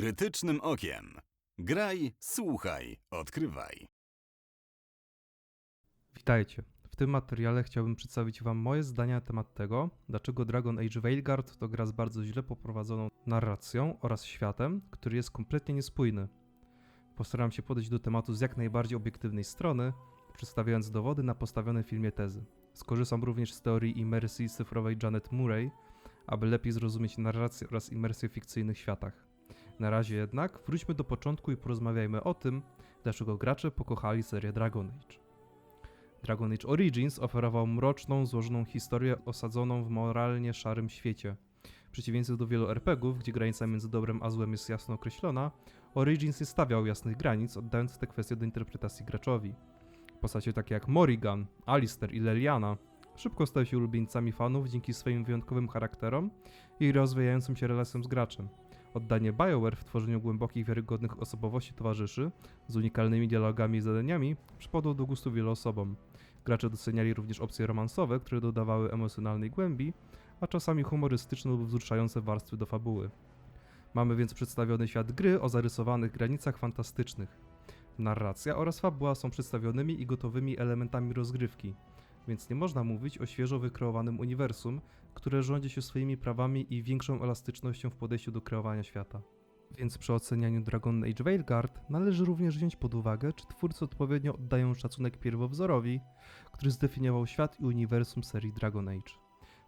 Grytycznym okiem. Graj, słuchaj, odkrywaj. Witajcie. W tym materiale chciałbym przedstawić Wam moje zdania na temat tego, dlaczego Dragon Age Veilguard to gra z bardzo źle poprowadzoną narracją oraz światem, który jest kompletnie niespójny. Postaram się podejść do tematu z jak najbardziej obiektywnej strony, przedstawiając dowody na postawione w filmie tezy. Skorzystam również z teorii imersji cyfrowej Janet Murray, aby lepiej zrozumieć narrację oraz imersję w fikcyjnych światach. Na razie jednak wróćmy do początku i porozmawiajmy o tym, dlaczego gracze pokochali serię Dragon Age. Dragon Age Origins oferował mroczną, złożoną historię osadzoną w moralnie szarym świecie. W przeciwieństwie do wielu RPGów, gdzie granica między dobrem a złem jest jasno określona, Origins nie stawiał jasnych granic, oddając te kwestie do interpretacji graczowi. Postacie takie jak Morrigan, Alistair i Leliana szybko stały się ulubieńcami fanów dzięki swoim wyjątkowym charakterom i rozwijającym się relacjom z graczem. Oddanie BioWare w tworzeniu głębokich, wiarygodnych osobowości towarzyszy z unikalnymi dialogami i zadaniami przypadło do gustu wielu osobom. Gracze doceniali również opcje romansowe, które dodawały emocjonalnej głębi, a czasami humorystyczne lub wzruszające warstwy do fabuły. Mamy więc przedstawiony świat gry o zarysowanych granicach fantastycznych. Narracja oraz fabuła są przedstawionymi i gotowymi elementami rozgrywki, więc nie można mówić o świeżo wykreowanym uniwersum, które rządzi się swoimi prawami i większą elastycznością w podejściu do kreowania świata. Więc przy ocenianiu Dragon Age Veilguard należy również wziąć pod uwagę, czy twórcy odpowiednio oddają szacunek pierwowzorowi, który zdefiniował świat i uniwersum serii Dragon Age.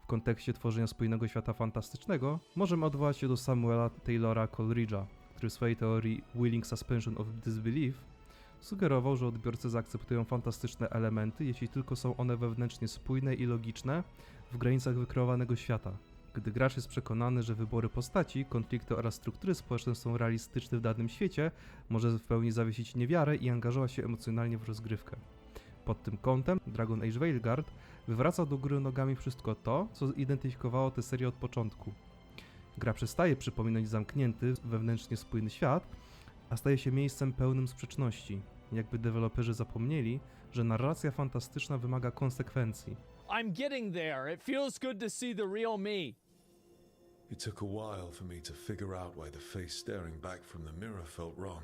W kontekście tworzenia spójnego świata fantastycznego możemy odwołać się do Samuela Taylora Coleridge'a, który w swojej teorii Willing Suspension of Disbelief sugerował, że odbiorcy zaakceptują fantastyczne elementy, jeśli tylko są one wewnętrznie spójne i logiczne w granicach wykreowanego świata. Gdy gracz jest przekonany, że wybory postaci, konflikty oraz struktury społeczne są realistyczne w danym świecie, może w pełni zawiesić niewiarę i angażować się emocjonalnie w rozgrywkę. Pod tym kątem Dragon Age Veilguard wywraca do góry nogami wszystko to, co identyfikowało tę serię od początku. Gra przestaje przypominać zamknięty, wewnętrznie spójny świat, a staje się miejscem pełnym sprzeczności. Jakby deweloperzy zapomnieli, że narracja fantastyczna wymaga konsekwencji. I'm getting there. It feels good to see the real me. It took a while for me to figure out why the face staring back from the mirror felt wrong.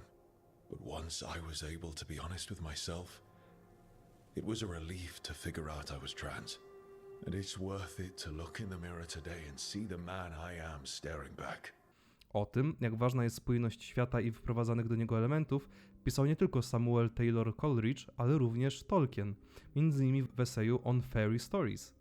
But once I was able to be honest with myself, it was a relief to figure out I was trans. And it's worth it to look in the mirror today and see the man I am staring back. O tym, jak ważna jest spójność świata i wprowadzanych do niego elementów, pisał nie tylko Samuel Taylor Coleridge, ale również Tolkien, m.in. w eseju On Fairy Stories.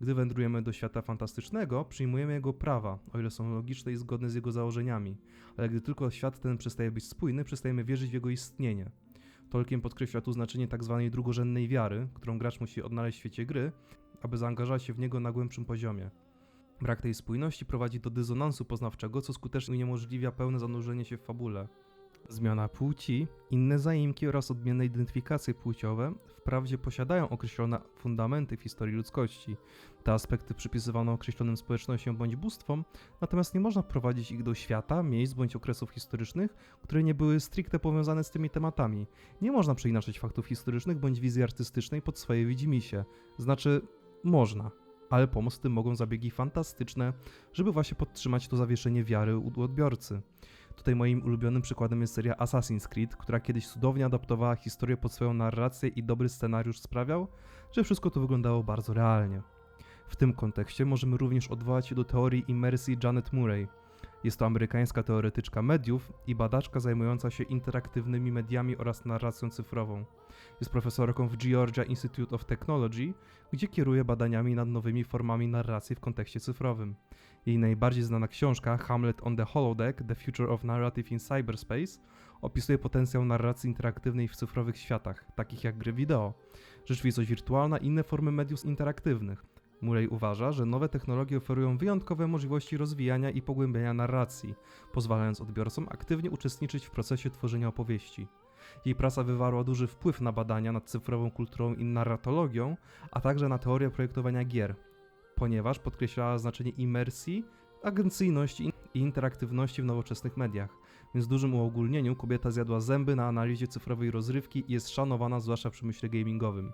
Gdy wędrujemy do świata fantastycznego, przyjmujemy jego prawa, o ile są logiczne i zgodne z jego założeniami, ale gdy tylko świat ten przestaje być spójny, przestajemy wierzyć w jego istnienie. Tolkien podkreśla tu znaczenie tzw. Tak drugorzędnej wiary, którą gracz musi odnaleźć w świecie gry, aby zaangażować się w niego na głębszym poziomie. Brak tej spójności prowadzi do dysonansu poznawczego, co skutecznie uniemożliwia pełne zanurzenie się w fabule. Zmiana płci, inne zaimki oraz odmienne identyfikacje płciowe wprawdzie posiadają określone fundamenty w historii ludzkości. Te aspekty przypisywano określonym społecznościom bądź bóstwom, natomiast nie można wprowadzić ich do świata, miejsc bądź okresów historycznych, które nie były stricte powiązane z tymi tematami. Nie można przeinaczać faktów historycznych bądź wizji artystycznej pod swoje widzimisię. Znaczy, można ale pomóc tym mogą zabiegi fantastyczne, żeby właśnie podtrzymać to zawieszenie wiary u odbiorcy. Tutaj moim ulubionym przykładem jest seria Assassin's Creed, która kiedyś cudownie adaptowała historię pod swoją narrację i dobry scenariusz sprawiał, że wszystko to wyglądało bardzo realnie. W tym kontekście możemy również odwołać się do teorii imersji Janet Murray – jest to amerykańska teoretyczka mediów i badaczka zajmująca się interaktywnymi mediami oraz narracją cyfrową. Jest profesorką w Georgia Institute of Technology, gdzie kieruje badaniami nad nowymi formami narracji w kontekście cyfrowym. Jej najbardziej znana książka Hamlet on the Holodeck: The Future of Narrative in Cyberspace opisuje potencjał narracji interaktywnej w cyfrowych światach, takich jak gry wideo, rzeczywistość wirtualna i inne formy mediów interaktywnych. Murray uważa, że nowe technologie oferują wyjątkowe możliwości rozwijania i pogłębiania narracji, pozwalając odbiorcom aktywnie uczestniczyć w procesie tworzenia opowieści. Jej praca wywarła duży wpływ na badania nad cyfrową kulturą i narratologią, a także na teorię projektowania gier, ponieważ podkreślała znaczenie imersji, agencyjności i interaktywności w nowoczesnych mediach, więc w dużym uogólnieniu kobieta zjadła zęby na analizie cyfrowej rozrywki i jest szanowana zwłaszcza w przemyśle gamingowym.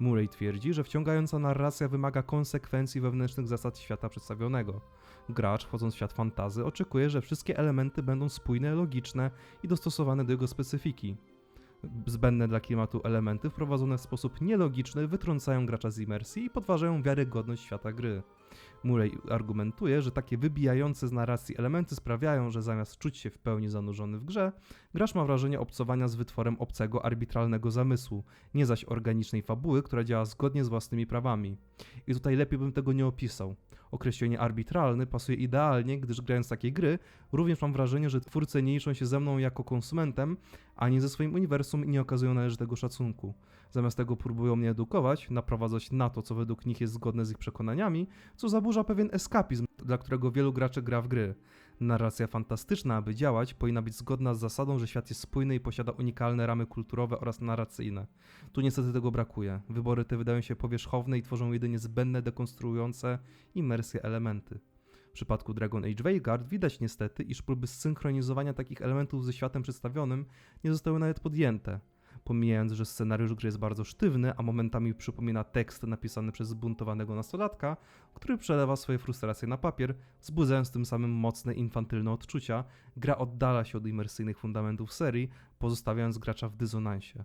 Murray twierdzi, że wciągająca narracja wymaga konsekwencji wewnętrznych zasad świata przedstawionego. Gracz, wchodząc w świat fantazy, oczekuje, że wszystkie elementy będą spójne, logiczne i dostosowane do jego specyfiki. Zbędne dla klimatu elementy wprowadzone w sposób nielogiczny wytrącają gracza z imersji i podważają wiarygodność świata gry. Murray argumentuje, że takie wybijające z narracji elementy sprawiają, że zamiast czuć się w pełni zanurzony w grze, gracz ma wrażenie obcowania z wytworem obcego, arbitralnego zamysłu, nie zaś organicznej fabuły, która działa zgodnie z własnymi prawami. I tutaj lepiej bym tego nie opisał. Określenie arbitralny pasuje idealnie, gdyż grając takie gry, również mam wrażenie, że twórcy nie liczą się ze mną jako konsumentem, ani ze swoim uniwersum i nie okazują należytego szacunku. Zamiast tego próbują mnie edukować, naprowadzać na to, co według nich jest zgodne z ich przekonaniami, co zaburza pewien eskapizm, dla którego wielu graczy gra w gry. Narracja fantastyczna, aby działać, powinna być zgodna z zasadą, że świat jest spójny i posiada unikalne ramy kulturowe oraz narracyjne. Tu niestety tego brakuje. Wybory te wydają się powierzchowne i tworzą jedynie zbędne, dekonstruujące imersję elementy. W przypadku Dragon Age Veilguard widać niestety, iż próby zsynchronizowania takich elementów ze światem przedstawionym nie zostały nawet podjęte. Pomijając, że scenariusz gry jest bardzo sztywny, a momentami przypomina tekst napisany przez zbuntowanego nastolatka, który przelewa swoje frustracje na papier, wzbudzając tym samym mocne infantylne odczucia, gra oddala się od imersyjnych fundamentów serii, pozostawiając gracza w dysonansie.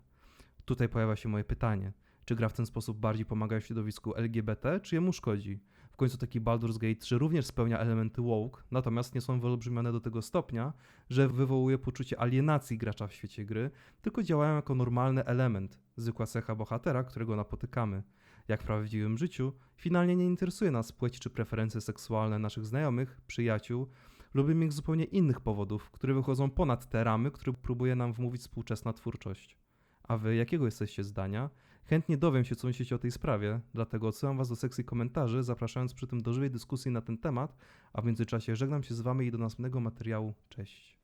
Tutaj pojawia się moje pytanie. Czy gra w ten sposób bardziej pomaga środowisku LGBT, czy jemu szkodzi? W końcu taki Baldur's Gate 3 również spełnia elementy woke, natomiast nie są wyolbrzymione do tego stopnia, że wywołuje poczucie alienacji gracza w świecie gry, tylko działają jako normalny element, zwykła cecha bohatera, którego napotykamy. Jak w prawdziwym życiu, finalnie nie interesuje nas płeć czy preferencje seksualne naszych znajomych, przyjaciół, lubimy ich z zupełnie innych powodów, które wychodzą ponad te ramy, które próbuje nam wmówić współczesna twórczość. A wy jakiego jesteście zdania? Chętnie dowiem się, co myślicie o tej sprawie, dlatego odsyłam was do sekcji komentarzy, zapraszając przy tym do żywej dyskusji na ten temat, a w międzyczasie żegnam się z wami i do następnego materiału. Cześć.